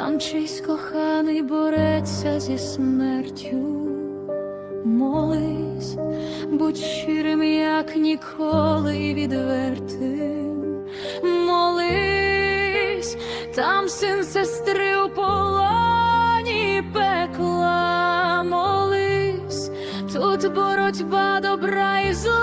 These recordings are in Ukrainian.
там чийсь коханий бореться зі смертю. Молись, будь щирим, як ніколи відвертим. Молись, там син сестри у полоні пекла. Молись, тут боротьба добра і зла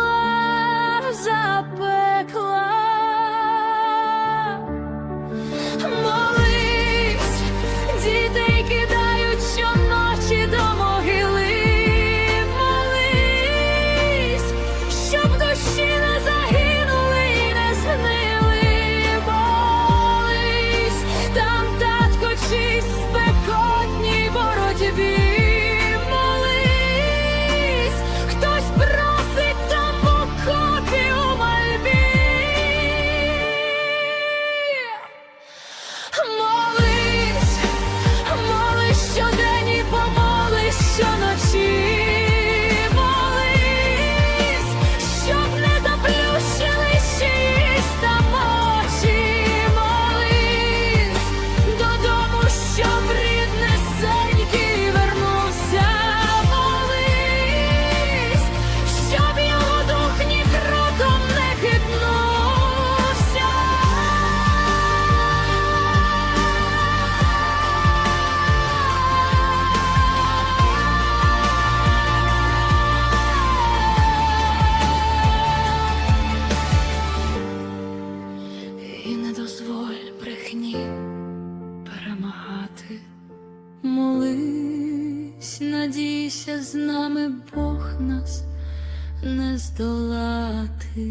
надійся, з нами Бог нас не здолати.